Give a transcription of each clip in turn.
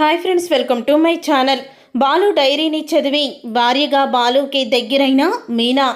Hi friends welcome to my channel. Balu డైరీని చదివి భార్యగా బాలుకి దగ్గరైన మీనా.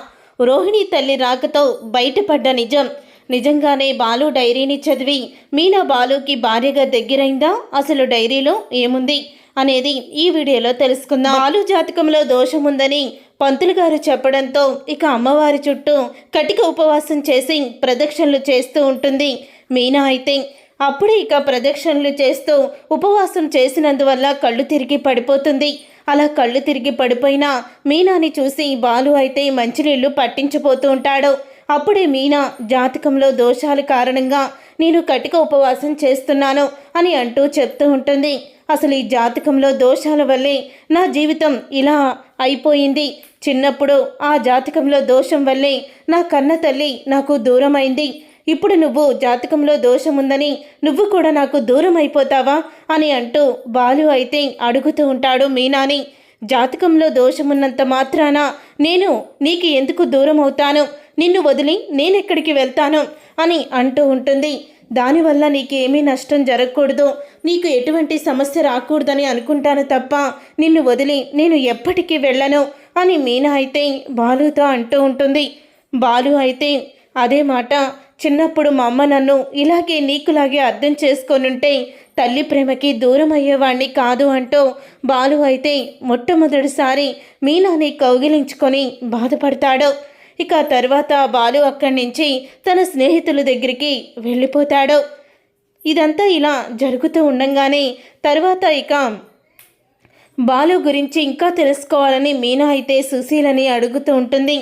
రోహిణి తల్లి రాకతో బయటపడ్డ నిజం. నిజంగానే బాలు డైరీని చదివి మీనా బాలుకి భార్యగా దగ్గరైందా? అసలు డైరీలో ఏముంది? అనేది ఈ వీడియోలో తెలుసుకుందాం. బాలు జాతకంలో దోషముందని పంతులు గారు చెప్పడంతో ఇక అమ్మవారి చుట్టూ కటిక ఉపవాసం చేసి ప్రదక్షిణలు చేస్తూ ఉంటుంది మీనా అయితే. అప్పుడే ఇక ప్రదక్షిణలు చేస్తూ ఉపవాసం చేసినందువల్ల కళ్ళు తిరిగి పడిపోతుంది. అలా కళ్ళు తిరిగి పడిపోయిన మీనాని చూసి బాలు అయితే మంచినీళ్ళు పట్టించిపోతూ ఉంటాడు. అప్పుడే మీనా జాతకంలో దోషాల కారణంగా నేను కటిక ఉపవాసం చేస్తున్నాను అని అంటూ చెప్తూ ఉంటుంది. అసలు ఈ జాతకంలో దోషాల వల్లే నా జీవితం ఇలా అయిపోయింది. చిన్నప్పుడు ఆ జాతకంలో దోషం వల్లే నా కన్న తల్లి నాకు దూరమైంది. ఇప్పుడు నువ్వు జాతకంలో దోషముందని నువ్వు కూడా నాకు దూరం అయిపోతావా అని అంటూ బాలు అయితే అడుగుతూ ఉంటాడు మీనాని. జాతకంలో దోషమున్నంత మాత్రాన నేను నీకు ఎందుకు దూరం అవుతాను నిన్ను వదిలి నేనెక్కడికి వెళ్తాను? అని అంటూ ఉంటుంది. దానివల్ల నీకేమీ నష్టం జరగకూడదు. నీకు ఎటువంటి సమస్య రాకూడదని అనుకుంటాను తప్ప నిన్ను వదిలి నేను ఎప్పటికీ వెళ్ళను అని మీనా అయితే బాలుతో అంటూ ఉంటుంది. బాలు అయితే అదే మాట చిన్నప్పుడు మా అమ్మ నన్ను ఇలాగే నీకులాగే అర్థం చేసుకొనుంటే తల్లి ప్రేమకి దూరం అయ్యేవాణ్ణి కాదు అంటూ బాలు అయితే మొట్టమొదటిసారి మీనాని కౌగిలించుకొని బాధపడతాడు. ఇక తర్వాత బాలు అక్కడి నుంచి తన స్నేహితుల దగ్గరికి వెళ్ళిపోతాడు. ఇదంతా ఇలా జరుగుతూ ఉండంగానే తర్వాత ఇక బాలు గురించి ఇంకా తెలుసుకోవాలని మీనా అయితే సుశీలని అడుగుతూ ఉంటుంది.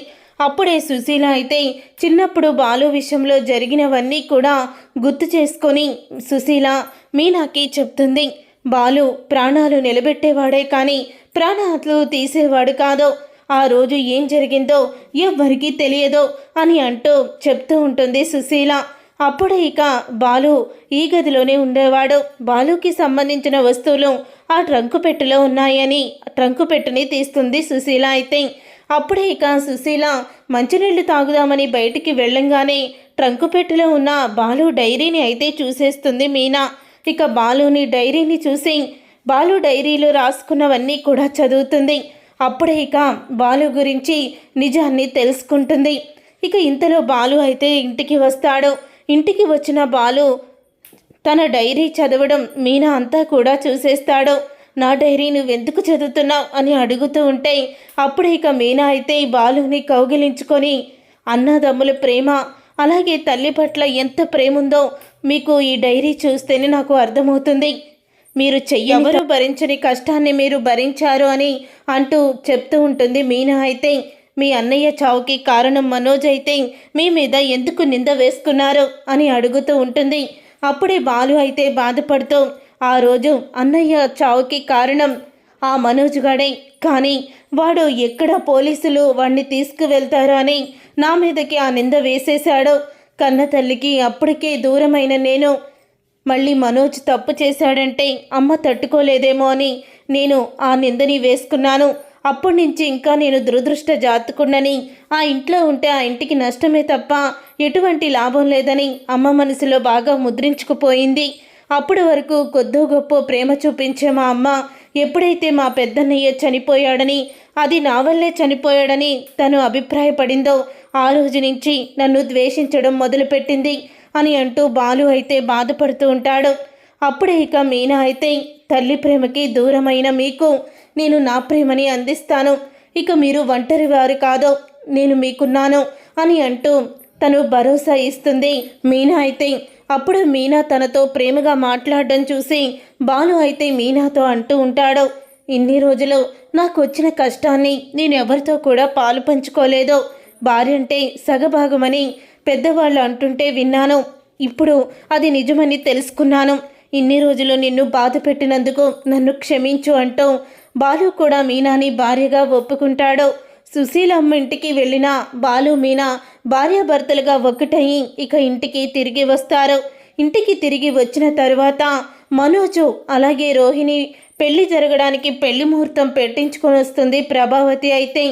అప్పుడే సుశీల అయితే చిన్నప్పుడు బాలు విషయంలో జరిగినవన్నీ కూడా గుర్తు చేసుకొని సుశీల మీనాకి చెప్తుంది. బాలు ప్రాణాలు నిలబెట్టేవాడే కానీ ప్రాణాలు తీసేవాడు కాదో. ఆ రోజు ఏం జరిగిందో ఎవ్వరికీ తెలియదో అని అంటూ చెప్తూ ఉంటుంది సుశీల. అప్పుడే ఇక బాలు ఈ గదిలోనే ఉండేవాడు. బాలుకి సంబంధించిన వస్తువులు ఆ ట్రంకు పెట్టెలో ఉన్నాయని ట్రంకు పెట్టెని తీస్తుంది సుశీల అయితే. అప్పుడే ఇక సుశీల మంచినీళ్ళు తాగుదామని బయటికి వెళ్ళంగానే ట్రంకు పెట్టెలో ఉన్న బాలు డైరీని అయితే చూసేస్తుంది మీనా. ఇక బాలుని డైరీని చూసి బాలు డైరీలో రాసుకున్నవన్నీ కూడా చదువుతుంది. అప్పుడే ఇక బాలు గురించి నిజాన్ని తెలుసుకుంటుంది. ఇక ఇంతలో బాలు అయితే ఇంటికి వస్తాడు. ఇంటికి వచ్చిన బాలు తన డైరీ చదవడం మీనా అంతా కూడా చూసేస్తాడు. నా డైరీ నువ్వెందుకు చదువుతున్నావు అని అడుగుతూ ఉంటే అప్పుడు ఇక మీనా అయితే బాలుని కౌగిలించుకొని అన్నదమ్ముల ప్రేమ అలాగే తల్లి పట్ల ఎంత ప్రేమ ఉందో మీకు ఈ డైరీ చూస్తేనే నాకు అర్థమవుతుంది. మీరు చెయ్యవరు? భరించని కష్టాన్ని మీరు భరించారు అని అంటూ చెప్తూ ఉంటుంది మీనా అయితే. మీ అన్నయ్య చావుకి కారణం మనోజ్ అయితే మీ మీద ఎందుకు నింద వేసుకున్నారు అని అడుగుతూ ఉంటుంది. అప్పుడే బాలు అయితే బాధపడుతూ ఆ రోజు అన్నయ్య చావుకి కారణం ఆ మనోజ్ గాడే. కానీ వాడు ఎక్కడ పోలీసులు వాడిని తీసుకువెళ్తారో అని నా మీదకి ఆ నింద వేసేశాడు. కన్న తల్లికి అప్పటికే దూరమైన నేను. మళ్ళీ మనోజ్ తప్పు చేశాడంటే అమ్మ తట్టుకోలేదేమో అని నేను ఆ నిందని వేసుకున్నాను. అప్పటి నుంచి ఇంకా నేను దురదృష్ట జాతుకుండని ఆ ఇంట్లో ఉంటే ఆ ఇంటికి నష్టమే తప్ప ఎటువంటి లాభం లేదని అమ్మ మనసులో బాగా ముద్రించుకుపోయింది. అప్పటి వరకు కొద్దో గొప్ప ప్రేమ చూపించే మా అమ్మ ఎప్పుడైతే మా పెద్దన్నయ్య చనిపోయాడని అది నా వల్లే చనిపోయాడని తను అభిప్రాయపడిందో ఆ రోజు నుంచి నన్ను ద్వేషించడం మొదలుపెట్టింది అని అంటూ బాలు అయితే బాధపడుతూ ఉంటాడు. అప్పుడే ఇక మీనా అయితే తల్లి ప్రేమకి దూరమైన మీకు నేను నా ప్రేమని అందిస్తాను. ఇక మీరు ఒంటరి వారు కాదో నేను మీకున్నాను అని అంటూ తను భరోసా ఇస్తుంది. మీనా అయితే అప్పుడు మీనా తనతో ప్రేమగా మాట్లాడడం చూసి బాలు అయితే మీనాతో అంటూ ఉంటాడు. ఇన్ని రోజులు నాకు వచ్చిన కష్టాన్ని నేను ఎవరితో కూడా పాలు పంచుకోలేదు. భార్య అంటే సగభాగమని పెద్దవాళ్ళు అంటుంటే విన్నాను. ఇప్పుడు అది నిజమని తెలుసుకున్నాను. ఇన్ని రోజులు నిన్ను బాధ పెట్టినందుకు నన్ను క్షమించు అంటూ బాలు కూడా మీనాని భార్యగా ఒప్పుకుంటాడు. సుశీలమ్మ ఇంటికి వెళ్ళిన బాలు మీనా భార్యాభర్తలుగా ఒకటయి ఇక ఇంటికి తిరిగి వస్తారు. ఇంటికి తిరిగి వచ్చిన తరువాత మనోజు అలాగే రోహిణి పెళ్ళి జరగడానికి పెళ్ళి ముహూర్తం పెట్టించుకొని వస్తుంది ప్రభావతి అయితే.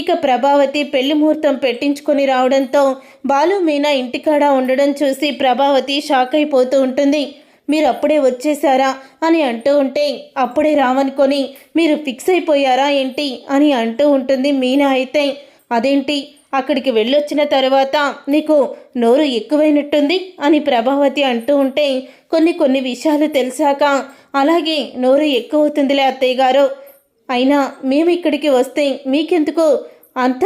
ఇక ప్రభావతి పెళ్ళి ముహూర్తం పెట్టించుకొని రావడంతో బాలు మీనా ఇంటికాడ ఉండడం చూసి ప్రభావతి షాక్ అయిపోతూ ఉంటుంది. మీరు అప్పుడే వచ్చేసారా అని అంటూ ఉంటే అప్పుడే రావనుకొని మీరు ఫిక్స్ అయిపోయారా ఏంటి అని అంటూ ఉంటుంది మీనా అయితే. అదేంటి? అక్కడికి వెళ్ళొచ్చిన తర్వాత నీకు నోరు ఎక్కువైనట్టుంది అని ప్రభావతి అంటూ ఉంటే కొన్ని కొన్ని విషయాలు తెలిసాక అలాగే నోరు ఎక్కువ అవుతుందిలే అత్తయ్య గారు. అయినా మేము ఇక్కడికి వస్తే మీకెందుకు అంత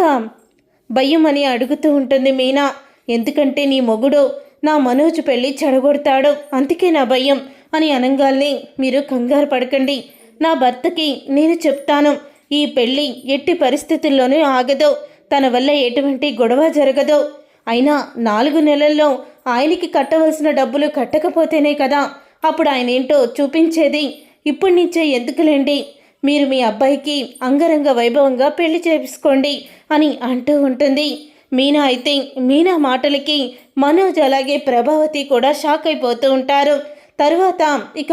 భయం అని అడుగుతూ ఉంటుంది మీనా. ఎందుకంటే నీ మొగుడు నా మనోజ్ పెళ్ళి చెడగొడతాడు. అందుకే నా భయం అని అనంగాల్ని మీరు కంగారు పడకండి. నా భర్తకి నేను చెప్తాను ఈ పెళ్ళి ఎట్టి పరిస్థితుల్లోనూ ఆగదు. తన వల్ల ఎటువంటి గొడవ జరగదు. అయినా నాలుగు నెలల్లో ఆయనకి కట్టవలసిన డబ్బులు కట్టకపోతేనే కదా అప్పుడు ఆయన ఏంటో చూపించేది. ఇప్పటి నుంచే ఎందుకులేండి? మీరు మీ అబ్బాయికి అంగరంగ వైభవంగా పెళ్ళి చేపించుకోండి అని అంటూ ఉంటుంది. మీనా అయితే మీనా మాటలకి మనోజ్ అలాగే ప్రభావతి కూడా షాక్ అయిపోతూ ఉంటారు. తర్వాత ఇక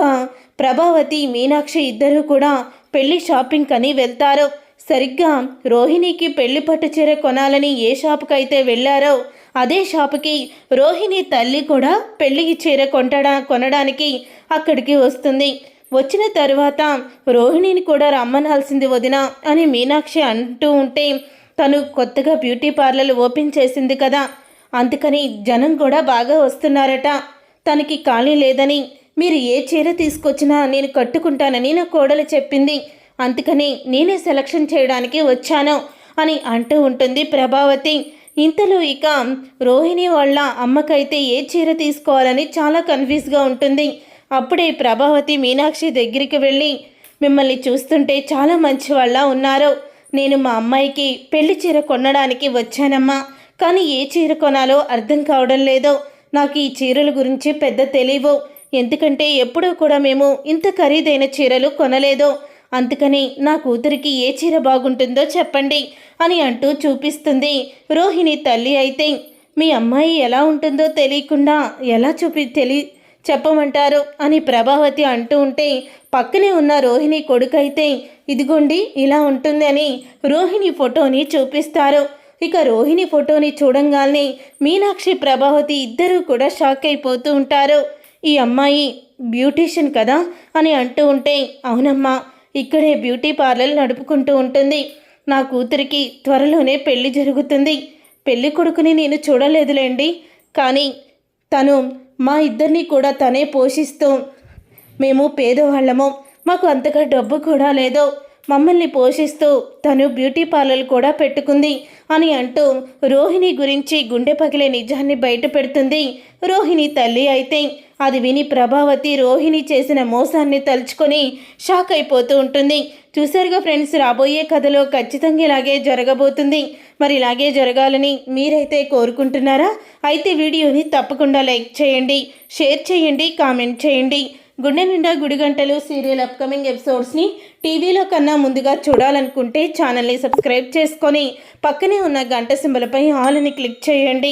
ప్రభావతి మీనాక్షి ఇద్దరూ కూడా పెళ్ళి షాపింగ్ అని వెళ్తారు. సరిగ్గా రోహిణికి పెళ్ళి పట్టు చీర కొనాలని ఏ షాపుకైతే వెళ్ళారో అదే షాపుకి రోహిణి తల్లి కూడా పెళ్ళికి చీర కొంటడా కొనడానికి అక్కడికి వస్తుంది. వచ్చిన తర్వాత రోహిణిని కూడా రమ్మనాల్సింది వదిన అని మీనాక్షి అంటూ ఉంటే తను కొత్తగా బ్యూటీ పార్లర్ ఓపెన్ చేసింది కదా. అందుకని జనం కూడా బాగా వస్తున్నారట. తనకి ఖాళీ లేదని మీరు ఏ చీర తీసుకొచ్చినా నేను కట్టుకుంటానని నా కోడలు చెప్పింది. అందుకని నేనే సెలక్షన్ చేయడానికి వచ్చాను అని అంటూ ఉంటుంది ప్రభావతి. ఇంతలో ఇక రోహిణి వాళ్ళ అమ్మకైతే ఏ చీర తీసుకోవాలని చాలా కన్ఫ్యూజ్గా ఉంటుంది. అప్పుడే ప్రభావతి మీనాక్షి దగ్గరికి వెళ్ళి మిమ్మల్ని చూస్తుంటే చాలా మంచి వాళ్ళ ఉన్నారు. నేను మా అమ్మాయికి పెళ్ళి చీర కొనడానికి వచ్చానమ్మా. కానీ ఏ చీర కొనాలో అర్థం కావడం లేదో. నాకు ఈ చీరల గురించి పెద్ద తెలియవు. ఎందుకంటే ఎప్పుడూ కూడా మేము ఇంత ఖరీదైన చీరలు కొనలేదు. అందుకని నా కూతురికి ఏ చీర బాగుంటుందో చెప్పండి అని అంటూ చూపిస్తుంది రోహిణి తల్లి అయితే. మీ అమ్మాయి ఎలా ఉంటుందో తెలియకుండా ఎలా చూపి తెలి చెప్పమంటారు అని ప్రభావతి అంటూ ఉంటే పక్కనే ఉన్న రోహిణి కొడుకైతే ఇదిగోండి ఇలా ఉంటుందని రోహిణి ఫోటోని చూపిస్తారు. ఇక రోహిణి ఫోటోని చూడంగానే మీనాక్షి ప్రభావతి ఇద్దరూ కూడా షాక్ అయిపోతూ ఉంటారు. ఈ అమ్మాయి బ్యూటీషియన్ కదా అని అంటూ ఉంటే అవునమ్మా ఇక్కడే బ్యూటీ పార్లర్ నడుపుకుంటూ ఉంటుంది. నా కూతురికి త్వరలోనే పెళ్ళి జరుగుతుంది. పెళ్ళి కొడుకుని నేను చూడలేదులేండి. కానీ తను మా ఇద్దరిని కూడా తనే పోషిస్తూ మేము పేదవాళ్ళము. మాకు అంతగా డబ్బు కూడా లేదు. మమ్మల్ని పోషిస్తూ తను బ్యూటీ పార్లర్ కూడా పెట్టుకుంది అని అంటూ రోహిణి గురించి గుండె పగిలే నిజాన్ని బయట పెడుతుంది. రోహిణి తల్లి అయితే అది విని ప్రభావతి రోహిణి చేసిన మోసాన్ని తలుచుకొని షాక్ అయిపోతూ ఉంటుంది. చూశారుగా ఫ్రెండ్స్ రాబోయే కథలో ఖచ్చితంగా ఇలాగే జరగబోతుంది. మరి ఇలాగే జరగాలని మీరైతే కోరుకుంటున్నారా? అయితే వీడియోని తప్పకుండా లైక్ చేయండి షేర్ చేయండి కామెంట్ చేయండి. గుండె నిండా గుడిగంటలు సీరియల్ అప్కమింగ్ ఎపిసోడ్స్ని టీవీలో కన్నా ముందుగా చూడాలనుకుంటే ఛానల్ని సబ్స్క్రైబ్ చేసుకొని పక్కనే ఉన్న గంట సింబలపై ఆల్ని క్లిక్ చేయండి.